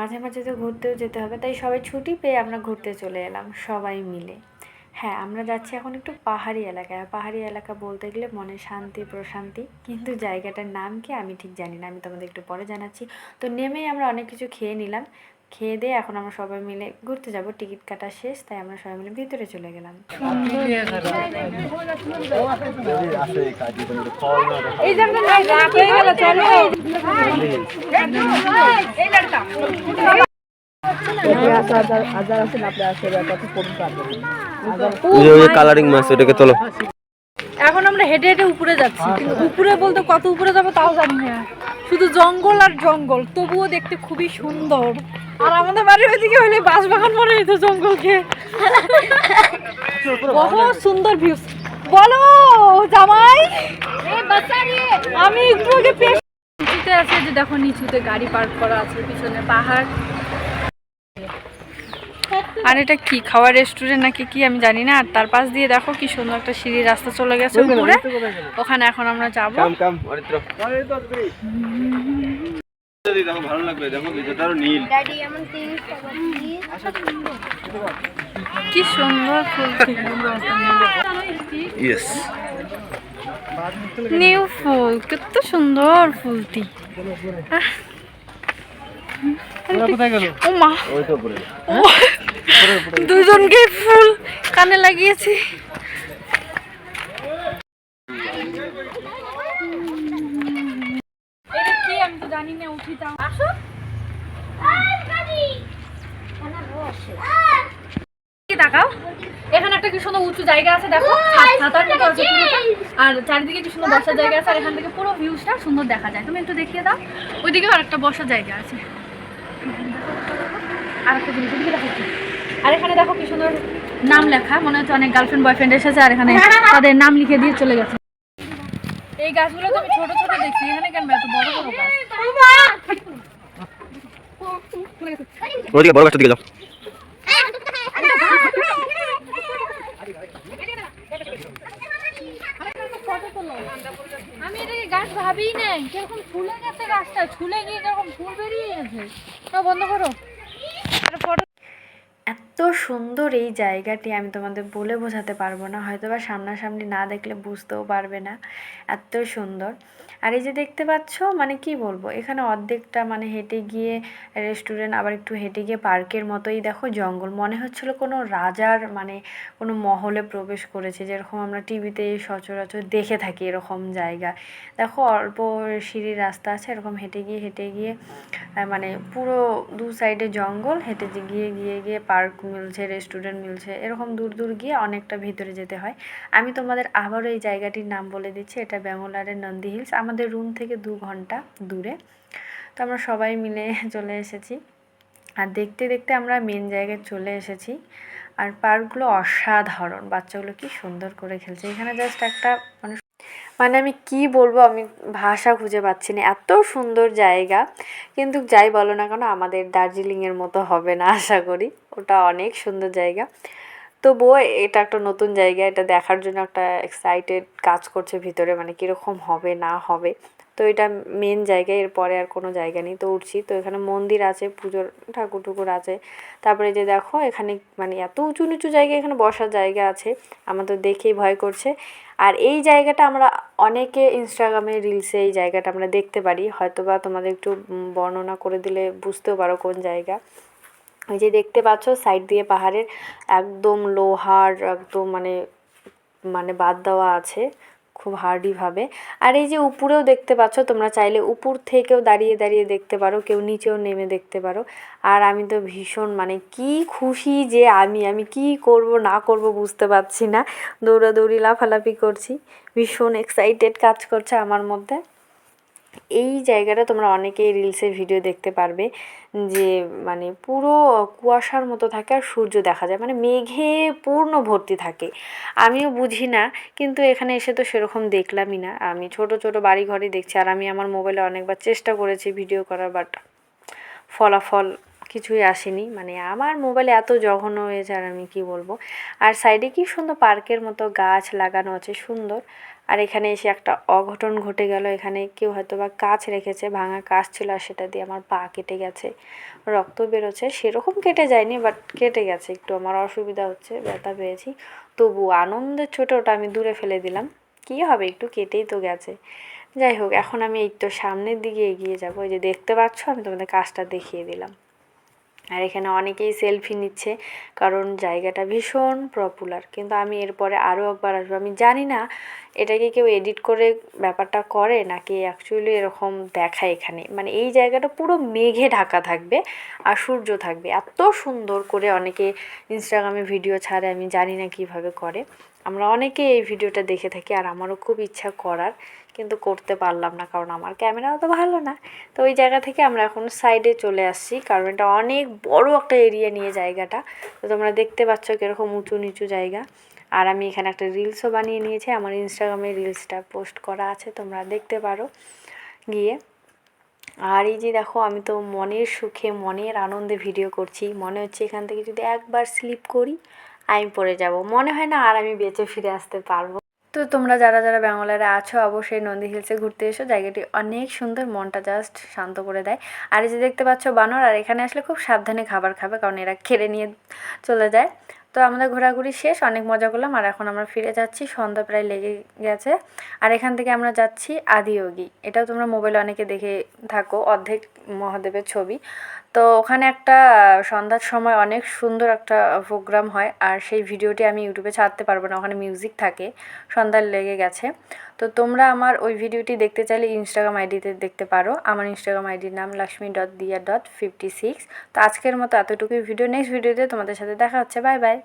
মাঝে মাঝে তো ঘুরতেও যেতে হবে তাই সবাই ছুটি পেয়ে আমরা ঘুরতে চলে এলাম সবাই মিলে। হ্যাঁ আমরা যাচ্ছি এখন একটু পাহাড়ি এলাকায় পাহাড়ি এলাকা বলতে গেলে মনে শান্তি প্রশান্তি কিন্তু জায়গাটার নাম কি আমি ঠিক জানি না আমি তোমাদের একটু পরে জানাচ্ছি। তো নেমেই আমরা অনেক কিছু খেয়ে নিলাম খেয়ে দিয়ে এখন আমরা সবাই মিলে ঘুরতে যাব টিকিট কাটা শেষ তাই আমরা সবাই মিলে ভিতরে চলে গেলাম। এই কালারিং মাছ ওটাকে তোলো। এখন আমরা হেঁটে হেঁটে উপরে যাচ্ছি। কিন্তু উপরে বলতে কত উপরে যাব তাও জানি না। শুধু জঙ্গল আর জঙ্গল তবুও দেখতে খুবই সুন্দর। আর আমাদের বাড়ির ওইদিকে হইলে বাঁশ বাগান মনে হইতো জঙ্গলকে। বহু সুন্দর ভিউ বলো জামাই আমি একটু আগে পেশ আছে যে দেখো নিচুতে গাড়ি পার্ক করা আছে পিছনে পাহাড় আর এটা কি খাওয়ার রেস্টুরেন্ট নাকি কি আমি জানি না আর তার পাশ দিয়ে দেখো কি সুন্দর একটা সিঁড়ি রাস্তা চলে গেছে উপরে ওখানে এখন আমরা যাব দেখো ভালো লাগবে দেখো নীল। কি সুন্দর ফুলটি ইয়েস নিউ ফুল কত সুন্দর ফুলটি। দুজনকে ফুল কানে লাগিয়েছি এটা কি আমি তো জানি না উঠি তাও। আসো। তাকাও এখানে একটা কি সুন্দর উঁচু জায়গা আছে দেখো। ছাদ- ছাতার মতো আছে আর চারিদিকে কি সুন্দর বসার জায়গা আছে আর এখান থেকে পুরো ভিউজটা সুন্দর দেখা যায়। তুমি একটু দেখিয়ে দাও। ওইদিকে আর একটা বসার জায়গা আছে। আর একটা জিনিস ওইদিকে দেখো আর এখানে দেখো কি সুন্দর নাম লেখা। মনে হচ্ছে অনেক গার্লফ্রেন্ড বয়ফ্রেন্ড এসেছে আর এখানে তাদের নাম লিখে দিয়ে চলে গেছে। এই গাছগুলো তো আমি ছোট ছোট দেখি। এখানে কেন এত বড় বড় গাছ? ওইদিকে বড় গাছটার দিকে যাও। আমি গাছ ভাবি নাই। কীরকম ফুলে গেছে গাছটা, ছুলে গিয়ে যখন ফুল বেরিয়ে গেছে। বন্ধ করো। সুন্দর এই জায়গাটি আমি তোমাদের বলে বোঝাতে পারব না হয়তো বা সামনাসামনি না দেখলে বুঝতেও পারবে না। এত সুন্দর। আর এই যে দেখতে পাচ্ছ মানে কি বলব, এখানে অর্ধেকটা মানে হেঁটে গিয়ে রেস্টুরেন্ট আবার একটু হেঁটে গিয়ে পার্কের মতোই দেখো জঙ্গল। মনে হচ্ছিল কোনো রাজার মানে কোনো মহলে প্রবেশ করেছে, যেরকম আমরা টিভিতে সচরাচর দেখে থাকি এরকম জায়গা। দেখো অল্প সিঁড়ির রাস্তা আছে, এরকম হেঁটে গিয়ে হেঁটে গিয়ে মানে পুরো দু সাইডে জঙ্গল, হেঁটে গিয়ে গিয়ে গিয়ে পার্ক মিলছে রেস্টুরেন্ট মিলছে, এরকম দূর দূর গিয়ে অনেকটা ভিতরে যেতে হয়। আমি তোমাদের আবারও এই জায়গাটির নাম বলে দিচ্ছি, এটা ব্যাঙ্গোলারের নন্দী হিলস। আমাদের রুম থেকে দু ঘণ্টা দূরে। তো আমরা সবাই মিলে চলে এসেছি। আর দেখতে দেখতে আমরা মেন জায়গায় চলে এসেছি। আর পার্কগুলো অসাধারণ। বাচ্চাগুলো কি সুন্দর করে খেলছে। এখানে জাস্ট একটা মানে মানে আমি কি বলব, আমি ভাষা খুঁজে পাচ্ছি না। এত সুন্দর জায়গা। কিন্তু যাই বলো না কেন, আমাদের দার্জিলিংয়ের মতো হবে না, আশা করি। ওটা অনেক সুন্দর জায়গা। তবুও এটা একটা নতুন জায়গা, এটা দেখার জন্য একটা এক্সাইটেড কাজ করছে ভিতরে মানে কীরকম হবে, না হবে। তো এটা মেন জায়গা এরপরে আর কোনো জায়গা নেই। তো উঠছি, তো এখানে মন্দির আছে, পুজোর ঠাকুর টুকুর আছে। তারপরে যে দেখো, এখানে মানে এত উঁচু নিচু জায়গা এখানে বসার জায়গা আছে। আমার তো দেখেই ভয় করছে। আর এই জায়গাটা আমরা অনেকে ইনস্টাগ্রামে রিলসে এই জায়গাটা আমরা দেখতে পারি। হয়তো বা তোমাদের একটু বর্ণনা করে দিলে বুঝতেও পারো কোন জায়গা। ওই যে দেখতে পাচ্ছ সাইড দিয়ে পাহাড়ের একদম লোহার একদম মানে মানে বাদ দেওয়া আছে। খুব হার্ডিভাবে আর এই যে উপরেও দেখতে পাচ্ছ, তোমরা চাইলে উপর থেকেও দাঁড়িয়ে দাঁড়িয়ে দেখতে পারো, কেউ নিচেও নেমে দেখতে পারো। আর আমি তো ভীষণ মানে কি খুশি যে আমি আমি কি করব, না করব বুঝতে পারছি না। দৌড়াদৌড়ি, লাফালাফি করছি। ভীষণ এক্সাইটেড কাজ করছে আমার মধ্যে। এই জায়গাটা তোমরা অনেকেই রিলসে ভিডিও দেখতে পারবে, যে মানে পুরো কুয়াশার মতো থাকে আর সূর্য দেখা যায় মানে মেঘে পূর্ণ ভর্তি থাকে। আমিও বুঝি না, কিন্তু এখানে এসে তো সেরকম দেখলামই না। আমি ছোট ছোট বাড়ি ঘরে দেখছি, আর আমি আমার মোবাইলে অনেকবার চেষ্টা করেছি ভিডিও করার বাট ফলাফল কিছুই আসেনি। মানে আমার মোবাইলে এত জঘন্য হয়েছে আর আমি কি বলব? আর সাইডে কি সুন্দর পার্কের মতো গাছ লাগানো আছে, সুন্দর। আর এখানে এসে একটা অঘটন ঘটে গেল। এখানে কেউ হয়তো বা কাছ রেখেছে, ভাঙা কাছ ছিল, আর সেটা দিয়ে আমার পা কেটে গেছে, রক্ত বেরোচ্ছে। সেরকম কেটে যায়নি বাট কেটে গেছে। একটু আমার অসুবিধা হচ্ছে, ব্যথা পেয়েছি। তবু আনন্দের ছোটো ওটা আমি দূরে ফেলে দিলাম। কী হবে? একটু কেটেই তো গেছে। যাই হোক, এখন আমি এই তো সামনের দিকে এগিয়ে যাব। ওই যে দেখতে পাচ্ছ, আমি তোমাদের কাজটা দেখিয়ে দিলাম। আর এখানে অনেকেই সেলফি নিচ্ছে, কারণ জায়গাটা ভীষণ পপুলার কিন্তু আমি এরপরে আরও একবার আসব। আমি জানি না এটাকে কেউ এডিট করে ব্যাপারটা করে, নাকি অ্যাকচুয়ালি এরকম দেখায় এখানে। মানে এই জায়গাটা পুরো মেঘে ঢাকা থাকবে আর সূর্য থাকবে। এত সুন্দর করে অনেকে ইনস্টাগ্রামে ভিডিও ছাড়ে, আমি জানি না কীভাবে করে। আমরা অনেকে এই ভিডিওটা দেখে থাকি আর আমারও খুব ইচ্ছা করার, কিন্তু করতে পারলাম না কারণ আমার ক্যামেরাও তো ভালো না। তো ওই জায়গা থেকে আমরা এখন সাইডে চলে আসছি কারণ এটা অনেক বড় একটা এরিয়া নিয়ে জায়গাটা। তো তোমরা দেখতে পাচ্ছ কীরকম উঁচু নিচু জায়গা। আর আমি এখানে একটা রিলসও বানিয়ে নিয়েছি, আমার ইনস্টাগ্রামে রিলসটা পোস্ট করা আছে, তোমরা দেখতে পারো গিয়ে। আর এই যে দেখো, আমি তো মনের সুখে, মনের আনন্দে ভিডিও করছি। মনে হচ্ছে এখান থেকে যদি একবার স্লিপ করি আমি পড়ে যাব। মনে হয় না আর আমি বেঁচে ফিরে আসতে পারব। তো তোমরা যারা যারা ব্যাঙ্গালোরে আছো, অবশ্যই নন্দী হিলসে ঘুরতে এসো। জায়গাটি অনেক সুন্দর, মনটা জাস্ট শান্ত করে দেয়। আর এই যে দেখতে পাচ্ছ বানর, আর এখানে আসলে খুব সাবধানে খাবার খাবে, কারণ এরা খেড়ে নিয়ে চলে যায়। তো আমাদের ঘোরাঘুরি শেষ, অনেক মজা করলাম, আর এখন আমরা ফিরে যাচ্ছি। সন্ধ্যা প্রায় লেগে গেছে। আর এখান থেকে আমরা যাচ্ছি আদিয়োগী। এটাও তোমরা মোবাইলে অনেকে দেখে থাকো, অর্ধেক মহাদেবের ছবি। তো ওখানে একটা সন্ধ্যার সময় অনেক সুন্দর একটা প্রোগ্রাম হয়। আর সেই ভিডিওটি আমি ইউটিউবে ছাড়তে পারব না, ওখানে মিউজিক থাকে, সন্ধ্যার লেগে গেছে। তো তোমরা আমার ওই ভিডিওটি দেখতে চাইলে ইনস্টাগ্রাম আইডিতে দেখতে পারো। আমার ইনস্টাগ্রাম আইডির নাম Lakshmi dot Diya dot fifty six তো আজকের মতো এতটুকুই ভিডিও। নেক্সট ভিডিওতে তোমাদের সাথে দেখা হচ্ছে। Bye bye